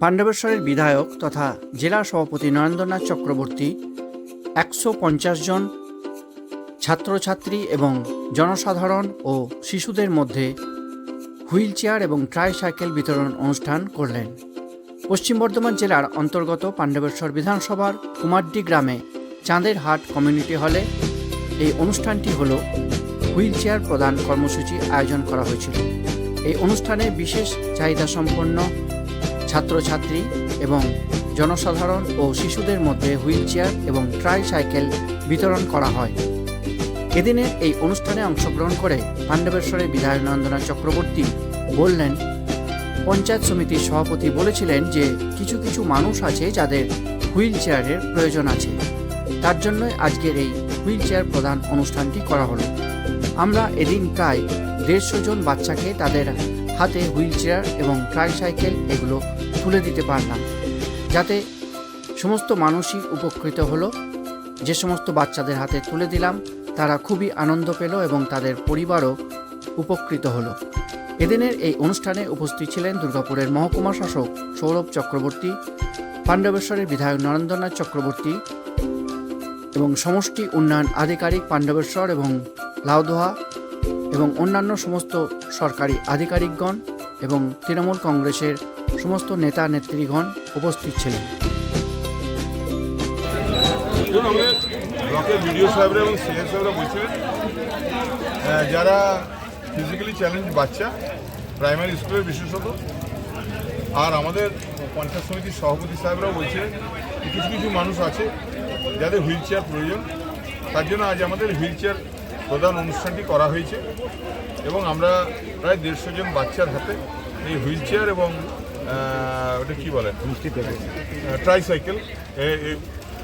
পাণ্ডবেশ্বরের বিধায়ক তথা জেলা সভাপতি নরেন্দ্রনাথ চক্রবর্তী, একশো পঞ্চাশ জন ছাত্রছাত্রী এবং জনসাধারণ ও শিশুদের মধ্যে হুইল চেয়ার এবং ট্রাইসাইকেল বিতরণ অনুষ্ঠান করলেন। পশ্চিম বর্ধমান জেলার অন্তর্গত পাণ্ডবেশ্বর বিধানসভার কুমারডি গ্রামে চাঁদের হাট কমিউনিটি হলে এই অনুষ্ঠানটি হল হুইল চেয়ার প্রদান কর্মসূচি আয়োজন করা হয়েছিল। এই অনুষ্ঠানে বিশেষ চাহিদা সম্পন্ন ছাত্রছাত্রী এবং জনসাধারণ ও শিশুদের মধ্যে হুইল চেয়ার এবং ট্রাইসাইকেল বিতরণ করা হয়। এদিনের এই অনুষ্ঠানে অংশগ্রহণ করে পাণ্ডবেশ্বরের বিধায়ক নন্দনাথ চক্রবর্তী বললেন, পঞ্চায়েত সমিতির সভাপতি বলেছিলেন যে কিছু কিছু মানুষ আছে যাদের হুইল চেয়ারের প্রয়োজন আছে। তার জন্যই আজকের এই হুইল চেয়ার প্রদান অনুষ্ঠানটি করা হলো। আমরা এদিন প্রায় দেড়শো জন বাচ্চাকে তাদের হাতে হুইল চেয়ার এবং ট্রাইসাইকেল এগুলো তুলে দিতে পারলাম। যাতে সমস্ত মানুষই উপকৃত হলো। যে সমস্ত বাচ্চাদের হাতে তুলে দিলাম, তারা খুবই আনন্দ পেল এবং তাদের পরিবারও উপকৃত হলো। এদিনের এই অনুষ্ঠানে উপস্থিত ছিলেন দুর্গাপুরের মহকুমা শাসক সৌরভ চক্রবর্তী, পাণ্ডবেশ্বরের বিধায়ক নরেন্দ্রনাথ চক্রবর্তী এবং সমষ্টি উন্নয়ন আধিকারিক পাণ্ডবেশ্বর এবং লাউদোহা এবং অন্যান্য সমস্ত সরকারি আধিকারিকগণ এবং তৃণমূল কংগ্রেসের সমস্ত নেতা নেত্রীগণ উপস্থিত ছিলেন। সাহেবরা এবং যারা ফিজিক্যালি চ্যালেঞ্জ বাচ্চা প্রাইমারি স্কুলের বিশেষত আর আমাদের পঞ্চায়েত সমিতির সভাপতি সাহেবরাও বলছিলেন কিছু কিছু মানুষ আছে যাদের হুইল চেয়ার প্রয়োজন। তার জন্য আজ আমাদের হুইল চেয়ার প্রদান অনুষ্ঠানটি করা হয়েছে এবং আমরা প্রায় দেড়শো জন বাচ্চার হাতে এই হুইল চেয়ার এবং ওটা কী বলে? ট্রাইসাইকেল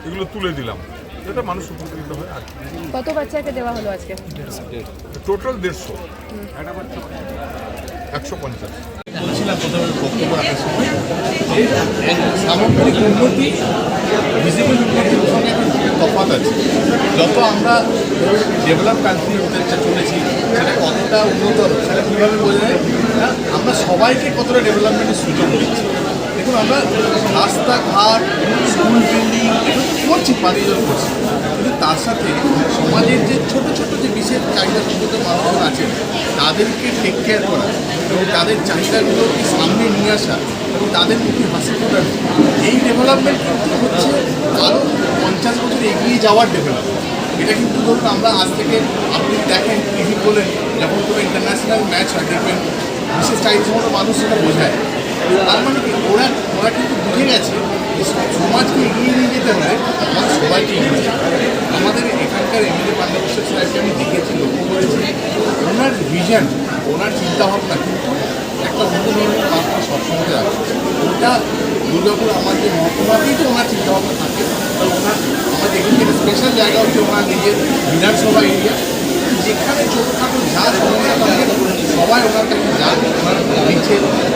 এগুলো তুলে দিলাম। এটা মানুষ উপকৃত হয় আর কত বাচ্চাকে দেওয়া হলো আজকে? টোটাল দেড়শো। একশো পঞ্চাশ। বলেছিলাম প্রথমে বক্তব্য রাখার সময় সামগ্রিক উন্নতি ভিজিবল উন্নতির সঙ্গে তফাৎ আছে। যত আমরা ডেভেলপ কান্ট্রি হতে চলেছি, সেটা কতটা উন্নত সেটা কীভাবে বোঝা যায়? না আমরা সবাইকে কতটা ডেভেলপমেন্টের সুযোগ দিচ্ছি। দেখুন, আমরা রাস্তাঘাট স্কুল বিল্ডিং এগুলো করছি পানীয় করছি। কিন্তু তার সাথে সমাজের যে ছোট ছোট যে বিশেষ চাহিদা সম্পন্ন মানুষজন আছেন তাদেরকে টেক কেয়ার করা এবং তাদের চাহিদাগুলোকে সামনে নিয়ে আসা এবং তাদের মুখে হাসি ফোটানো এই ডেভেলপমেন্ট কিন্তু হচ্ছে আরও পঞ্চাশ বছর এগিয়ে যাওয়ার ডেভেলপমেন্ট এটা কিন্তু ধরুন আমরা আজ থেকে আপনি দেখেন টিভি বলেন, যখন কোনো ইন্টারন্যাশনাল ম্যাচ হয়, দেখবেন বিশেষ চাহিদা সম্পন্ন মানুষ সেটা বোঝায় তার মানে কি, ওরা ওরা কিন্তু বুঝে গেছে সমাজকে এগিয়ে নিয়ে যেতে হলে আমাদের সবাইকে এগিয়ে যেতে। আমাদের এখানকার এমএলএ পাণ্ডবেশ্বর সাহেবকে আমি দেখেছি লক্ষ্য করেছি ওনার ভিশন ওনার চিন্তাভাবনা কিন্তু একটা অন্য ধরনের বার্তা সবসময় আছে। ওটা দুর্গাপুর আমার যে মহকুমাতেই তো ওনার চিন্তাভাবনা থাকে। ওনার, আমাদের এখানে স্পেশাল জায়গা হচ্ছে ওনার নিজের বিধানসভা এরিয়া যেখানে ছোটোখাটো যা সমস্যা থাকে সবাই ওনার কাছে যান ওনার নিচে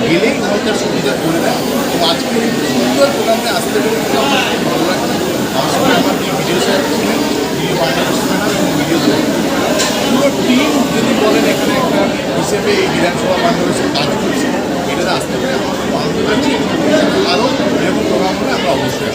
গেলেই ওনার সুবিধা করে দেয়। তো আজকে এই সুন্দর প্রোগ্রামে আসতে পেরে আমার খুব ভালো লাগছে। আমার বিধানসভা মাধ্যমে সে কাজ করছে এটাতে আসতে পারে আমার খুব আনন্দ লাগছে এরকম প্রোগ্রাম আমরা অবশ্যই